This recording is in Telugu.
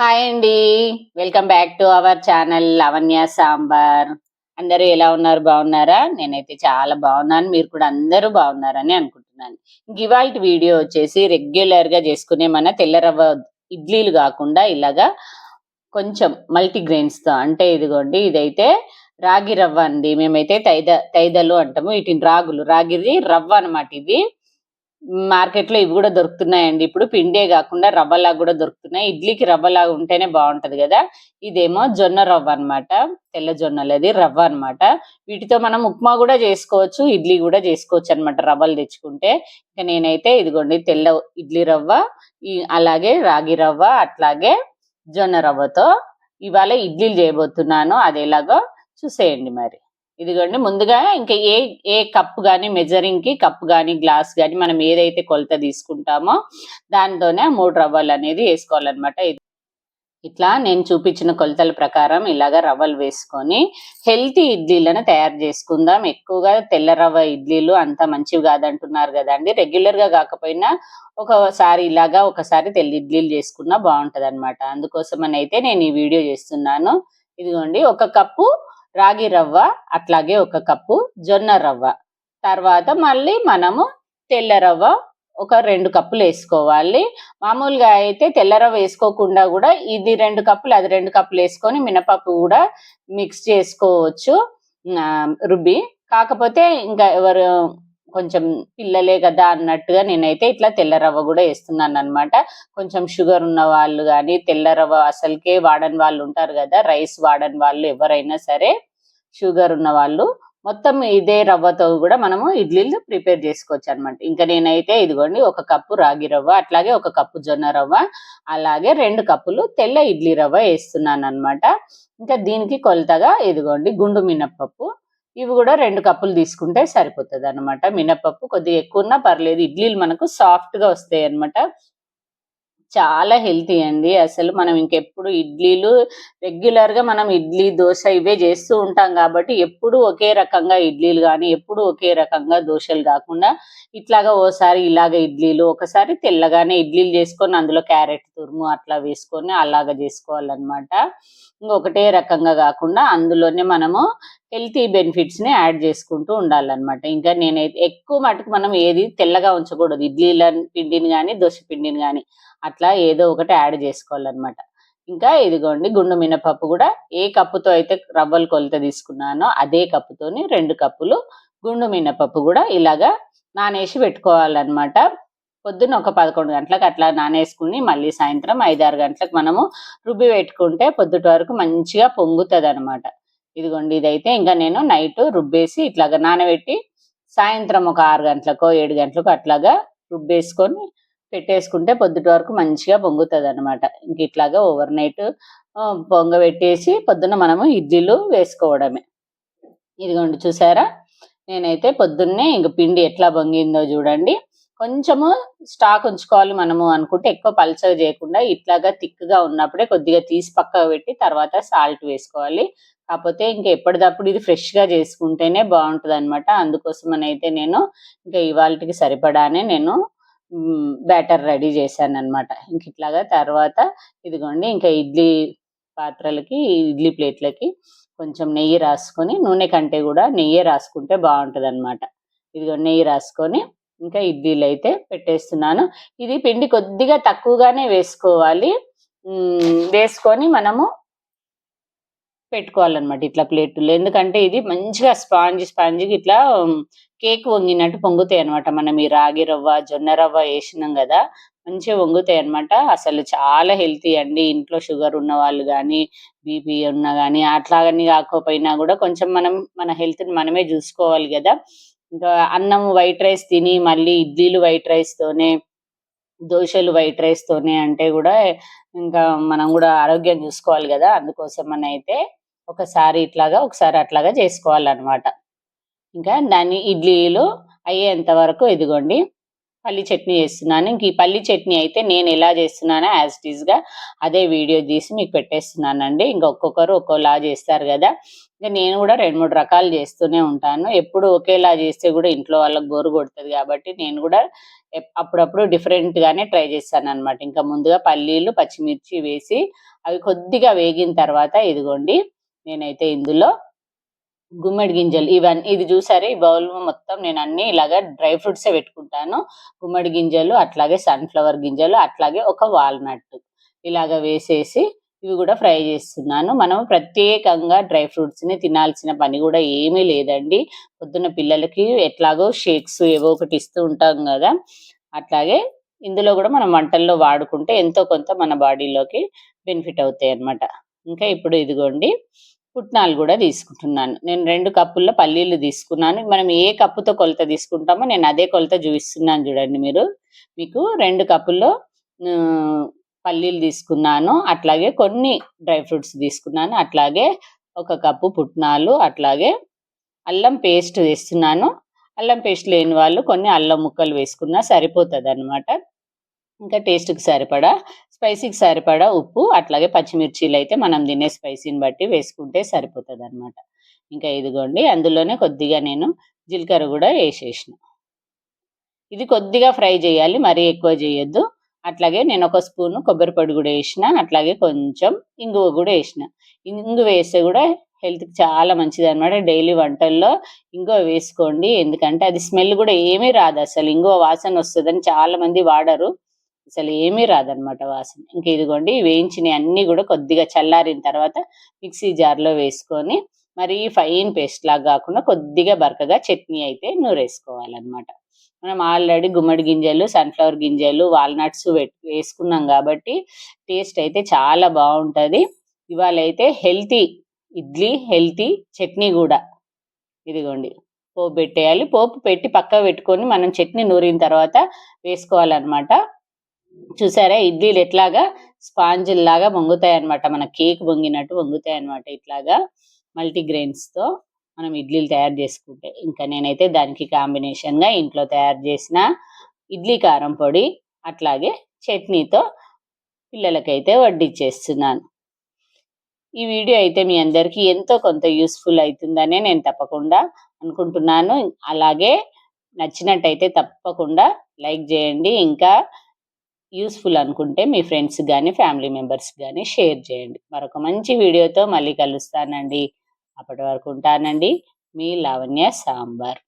హాయ్ అండి welcome back to our channel Lavanya sambar అందరూ ఎలా ఉన్నారు? బాగున్నారా? నేనైతే చాలా బాగున్నాను. మీరు కూడా అందరూ బాగున్నారని అనుకుంటున్నాను. గివాల్ట్ ఇవాళ వీడియో వచ్చేసి రెగ్యులర్గా చేసుకునే మన తెల్ల రవ్వ ఇడ్లీలు కాకుండా ఇలాగా కొంచెం మల్టీగ్రెయిన్స్తో తో అంటే ఇదిగోండి ఇదైతే రాగి రవ్వ అండి. మేమైతే తైద తైదలు అంటాము. వీటిని రాగులు రాగిది రవ్వ అన్నమాట ఇది మార్కెట్లో ఇవి కూడా దొరుకుతున్నాయండి. ఇప్పుడు పిండే కాకుండా రవ్వలాగా కూడా దొరుకుతున్నాయి. ఇడ్లీకి రవ్వలాగా ఉంటేనే బాగుంటది కదా. ఇదేమో జొన్న రవ్వ అన్నమాట. తెల్ల జొన్నలది రవ్వ అన్నమాట. వీటితో మనం ఉప్మా కూడా చేసుకోవచ్చు ఇడ్లీ కూడా చేసుకోవచ్చు అన్నమాట రవ్వలు తెచ్చుకుంటే. ఇంకా నేనైతే ఇదిగోండి తెల్ల ఇడ్లీ రవ్వ అలాగే రాగి రవ్వ అట్లాగే జొన్న రవ్వతో ఇవాళ ఇడ్లీలు చేయబోతున్నాను. అది ఎలాగో చూసేయండి మరి. ఇదిగోండి ముందుగా ఇంకా ఏ ఏ కప్ కానీ మెజరింగ్కి కప్ కానీ గ్లాస్ కానీ మనం ఏదైతే కొలత తీసుకుంటామో దానితోనే మూడు రవ్వలు అనేది వేసుకోవాలన్నమాట. ఇది ఇట్లా నేను చూపించిన కొలతల ప్రకారం ఇలాగ రవ్వలు వేసుకొని హెల్తీ ఇడ్లీలను తయారు చేసుకుందాం. ఎక్కువగా తెల్ల రవ్వ ఇడ్లీలు అంత మంచివి కాదంటున్నారు కదండి. రెగ్యులర్గా కాకపోయినా ఒకసారి ఇలాగా ఒకసారి తెల్ల ఇడ్లీలు చేసుకున్నా బాగుంటుంది అనమాట అందుకోసం అయితే నేను ఈ వీడియో చేస్తున్నాను. ఇదిగోండి ఒక కప్పు రాగి రవ్వ అట్లాగే ఒక కప్పు జొన్న రవ్వ. తర్వాత మళ్ళీ మనము తెల్ల రవ్వ ఒక రెండు కప్పులు వేసుకోవాలి. మామూలుగా అయితే తెల్ల రవ్వ వేసుకోకుండా కూడా ఇది రెండు కప్పులు అది రెండు కప్పులు వేసుకొని మినపప్పు కూడా మిక్స్ చేసుకోవచ్చు. రుబ్బి. కాకపోతే ఇంకా ఎవరు కొంచెం పిల్లలే కదా అన్నట్టుగా నేనైతే ఇట్లా తెల్ల రవ్వ కూడా వేస్తున్నాను అనమాట కొంచెం షుగర్ ఉన్న వాళ్ళు కానీ తెల్ల రవ్వ అసలుకే వాడని వాళ్ళు ఉంటారు కదా రైస్ వాడని వాళ్ళు ఎవరైనా సరే షుగర్ ఉన్న వాళ్ళు మొత్తం ఇదే రవ్వతో కూడా మనము ఇడ్లీలు ప్రిపేర్ చేసుకోవచ్చు అనమాట ఇంకా నేనైతే ఇదిగోండి ఒక కప్పు రాగి రవ్వ అట్లాగే ఒక కప్పు జొన్న రవ్వ అలాగే రెండు కప్పులు తెల్ల ఇడ్లీ రవ్వ వేస్తున్నాను అనమాట ఇంకా దీనికి కొలతగా ఇదిగోండి గుండు మినప్పప్పు ఇవి కూడా రెండు కప్పులు తీసుకుంటే సరిపోతుంది అనమాట మినపప్పు కొద్దిగా ఎక్కువ ఉన్నా పర్లేదు. ఇడ్లీలు మనకు సాఫ్ట్గా వస్తాయి అన్నమాట చాలా హెల్తీ అండి. అసలు మనం ఇంకెప్పుడు ఇడ్లీలు రెగ్యులర్గా మనం ఇడ్లీ దోశ ఇవే చేస్తూ ఉంటాం కాబట్టి ఎప్పుడు ఒకే రకంగా ఇడ్లీలు కానీ ఎప్పుడు ఒకే రకంగా దోశలు కాకుండా ఇట్లాగా ఓసారి ఇలాగ ఇడ్లీలు ఒకసారి తెల్లగానే ఇడ్లీలు చేసుకొని అందులో క్యారెట్ తురుము అట్లా వేసుకొని అలాగ చేసుకోవాలన్నమాట. ఇంకొకటే రకంగా కాకుండా అందులోనే మనము హెల్తీ బెనిఫిట్స్ని యాడ్ చేసుకుంటూ ఉండాలన్నమాట. ఇంకా నేనైతే ఎక్కువ మటుకు మనం ఏది తెల్లగా ఉంచకూడదు. ఇడ్లీల పిండిని కానీ దోశ పిండిని కానీ అట్లా ఏదో ఒకటి యాడ్ చేసుకోవాలన్నమాట. ఇంకా ఇదిగోండి గుండు మినపప్పు కూడా ఏ కప్పుతో అయితే రవ్వలు కొలత తీసుకున్నానో అదే కప్పుతోని రెండు కప్పులు గుండు మినపప్పు కూడా ఇలాగా నానేసి పెట్టుకోవాలన్నమాట. పొద్దున్న ఒక పదకొండు గంటలకు అట్లా నానేసుకుని మళ్ళీ సాయంత్రం ఐదారు గంటలకు మనము రుబ్బి పెట్టుకుంటే పొద్దుటి వరకు మంచిగా పొంగుతుంది అనమాట ఇదిగోండి ఇదైతే ఇంకా నేను నైట్ రుబ్బేసి ఇట్లాగా నానబెట్టి సాయంత్రం ఒక ఆరు గంటలకో ఏడు గంటలకు అట్లాగా రుబ్బేసుకొని పెట్టేసుకుంటే పొద్దుటి వరకు మంచిగా పొంగుతుంది అనమాట ఇంక ఇట్లాగా ఓవర్ నైట్ పొంగబెట్టేసి పొద్దున్న మనము ఇడ్లీలు వేసుకోవడమే. ఇదిగోండి చూసారా? నేనైతే పొద్దున్నే ఇంక పిండి ఎట్లా పొంగిందో చూడండి. కొంచెము స్టాక్ ఉంచుకోవాలి మనము అనుకుంటే ఎక్కువ పల్చగా చేయకుండా ఇట్లాగా థిక్గా ఉన్నప్పుడే కొద్దిగా తీసి పక్కకు పెట్టి తర్వాత సాల్ట్ వేసుకోవాలి. కాకపోతే ఇంకా ఎప్పటిదప్పుడు ఇది ఫ్రెష్గా చేసుకుంటేనే బాగుంటుంది అనమాట అందుకోసం అయితే నేను ఇంకా ఇవాళకి సరిపడానే నేను బ్యాటర్ రెడీ చేశాను అనమాట ఇంక ఇట్లాగా తర్వాత ఇదిగోండి ఇంకా ఇడ్లీ పాత్రలకి ఇడ్లీ ప్లేట్లకి కొంచెం నెయ్యి రాసుకొని నూనె కంటే కూడా నెయ్యి రాసుకుంటే బాగుంటుంది అనమాట ఇదిగో నెయ్యి రాసుకొని ఇంకా ఇడ్లీలు అయితే పెట్టేస్తున్నాను. ఇది పిండి కొద్దిగా తక్కువగానే వేసుకోవాలి. వేసుకొని మనము పెట్టుకోవాలన్నమాట ఇట్లా ప్లేట్లో ఎందుకంటే ఇది మంచిగా స్పాంజ్ స్పాంజ్గా ఇట్లా కేక్ వంగినట్టు పొంగుతాయి అనమాట మనం ఈ రాగి రవ్వ జొన్న రవ్వ వేసినాం కదా మంచిగా వంగుతాయి అనమాట అసలు చాలా హెల్తీ అండి. ఇంట్లో షుగర్ ఉన్న వాళ్ళు కానీ బీపీ ఉన్నా కానీ అట్లాగని కాకపోయినా కూడా కొంచెం మనం మన హెల్త్ని మనమే చూసుకోవాలి కదా. ఇంకా అన్నం వైట్ రైస్ తిని మళ్ళీ ఇడ్లీలు వైట్ రైస్ తోనే దోశలు వైట్ రైస్ తోనే అంటే కూడా ఇంకా మనం కూడా ఆరోగ్యం చూసుకోవాలి కదా. అందుకోసం అని అయితే ఒకసారి ఇట్లాగా ఒకసారి అట్లాగా చేసుకోవాలన్నమాట. ఇంకా దాన్ని ఇడ్లీలు అయ్యేంత వరకు ఇదిగోండి పల్లి చట్నీ చేస్తున్నాను. ఇంక ఈ పల్లి చట్నీ అయితే నేను ఎలా చేస్తున్నానో యాజ్ ఇట్ ఈస్గా అదే వీడియో తీసి మీకు పెట్టేస్తున్నానండి. ఇంకా ఒక్కొక్కరు ఒక్కోలా చేస్తారు కదా. ఇంకా నేను కూడా రెండు మూడు రకాలు చేస్తూనే ఉంటాను. ఎప్పుడు ఒకేలా చేస్తే కూడా ఇంట్లో వాళ్ళకి బోరు కొడుతుంది కాబట్టి నేను కూడా అప్పుడప్పుడు డిఫరెంట్గానే ట్రై చేస్తాను అనమాట ఇంకా ముందుగా పల్లీలు పచ్చిమిర్చి వేసి అవి కొద్దిగా వేగిన తర్వాత ఇదిగోండి నేనైతే ఇందులో గుమ్మడి గింజలు ఇవన్నీ ఇది చూసారే? ఈ బౌల్ మొత్తం నేను అన్ని ఇలాగా డ్రై ఫ్రూట్స్ పెట్టుకుంటాను. గుమ్మడి గింజలు అట్లాగే సన్ఫ్లవర్ గింజలు అట్లాగే ఒక వాల్నట్ ఇలాగ వేసేసి ఇవి కూడా ఫ్రై చేస్తున్నాను. మనం ప్రత్యేకంగా డ్రై ఫ్రూట్స్ని తినాల్సిన పని కూడా ఏమీ లేదండి. పొద్దున్న పిల్లలకి ఎట్లాగో షేక్స్ ఏవో ఒకటి ఇస్తూ ఉంటాం కదా. అట్లాగే ఇందులో కూడా మనం వంటల్లో వాడుకుంటే ఎంతో కొంత మన బాడీలోకి బెనిఫిట్ అవుతాయి అన్నమాట. ఇంకా ఇప్పుడు ఇదిగోండి పుట్నాలు కూడా తీసుకుంటున్నాను. నేను రెండు కప్పుల్లో పల్లీలు తీసుకున్నాను. మనం ఏ కప్పుతో కొలత తీసుకుంటామో నేను అదే కొలత చూపిస్తున్నాను చూడండి మీరు. మీకు రెండు కప్పుల్లో పల్లీలు తీసుకున్నాను. అట్లాగే కొన్ని డ్రై ఫ్రూట్స్ తీసుకున్నాను. అట్లాగే ఒక కప్పు పుట్నాలు అట్లాగే అల్లం పేస్ట్ వేస్తున్నాను. అల్లం పేస్ట్ లేని వాళ్ళు కొన్ని అల్లం ముక్కలు వేసుకున్నా సరిపోతుంది అనమాట ఇంకా టేస్ట్కి సరిపడా స్పైసీకి సరిపడా ఉప్పు అట్లాగే పచ్చిమిర్చీలు అయితే మనం తినే స్పైసీని బట్టి వేసుకుంటే సరిపోతుంది అనమాట ఇంకా ఇదిగోండి అందులోనే కొద్దిగా నేను జీలకర్ర కూడా వేసేసిన. ఇది కొద్దిగా ఫ్రై చేయాలి మరీ ఎక్కువ చేయొద్దు. అట్లాగే నేను ఒక స్పూన్ కొబ్బరి పొడి కూడా వేసిన అట్లాగే కొంచెం ఇంగువ కూడా వేసిన. ఇంగు వేస్తే కూడా హెల్త్కి చాలా మంచిది అనమాట డైలీ వంటల్లో ఇంగువ వేసుకోండి ఎందుకంటే అది స్మెల్ కూడా ఏమీ రాదు అసలు. ఇంగువ వాసన వస్తుందని చాలా మంది వాడరు. అసలు ఏమీ రాదనమాట వాసన. ఇంక ఇదిగోండి వేయించినవి అన్నీ కూడా కొద్దిగా చల్లారిన తర్వాత మిక్సీ జార్లో వేసుకొని మరి ఫైన్ పేస్ట్ లాగా కాకుండా కొద్దిగా బరకగా చట్నీ అయితే నూరేసుకోవాలన్నమాట. మనం ఆల్రెడీ గుమ్మడి గింజలు సన్ఫ్లవర్ గింజలు వాల్నట్స్ వేసుకున్నాం కాబట్టి టేస్ట్ అయితే చాలా బాగుంటుంది. ఇవాళ అయితే హెల్తీ ఇడ్లీ హెల్తీ చట్నీ కూడా. ఇదిగోండి పోపు పెట్టేయాలి. పోపు పెట్టి పక్క పెట్టుకొని మనం చట్నీ నూరిన తర్వాత వేసుకోవాలన్నమాట. చూసారా? ఇడ్లీలు ఎట్లాగా? స్పాంజ్ లాగా పొంగుతాయి అనమాట మన కేక్ పొంగినట్టు పొంగుతాయి అనమాట ఇట్లాగా మల్టీ మనం ఇడ్లీలు తయారు చేసుకుంటే. ఇంకా నేనైతే దానికి కాంబినేషన్గా ఇంట్లో తయారు చేసిన ఇడ్లీ కారం పొడి అట్లాగే చట్నీతో పిల్లలకైతే వడ్డిచ్చేస్తున్నాను. ఈ వీడియో అయితే మీ అందరికీ ఎంతో కొంత యూస్ఫుల్ అవుతుందనే నేను తప్పకుండా అనుకుంటున్నాను. అలాగే నచ్చినట్టయితే తప్పకుండా లైక్ చేయండి. ఇంకా యూస్ఫుల్ అనుకుంటే మీ ఫ్రెండ్స్ కానీ ఫ్యామిలీ మెంబర్స్ కానీ షేర్ చేయండి. మరొక మంచి వీడియోతో మళ్ళీ కలుస్తానండి. అప్పటి వరకు ఉంటానండి. మీ లావణ్య సాంబార్.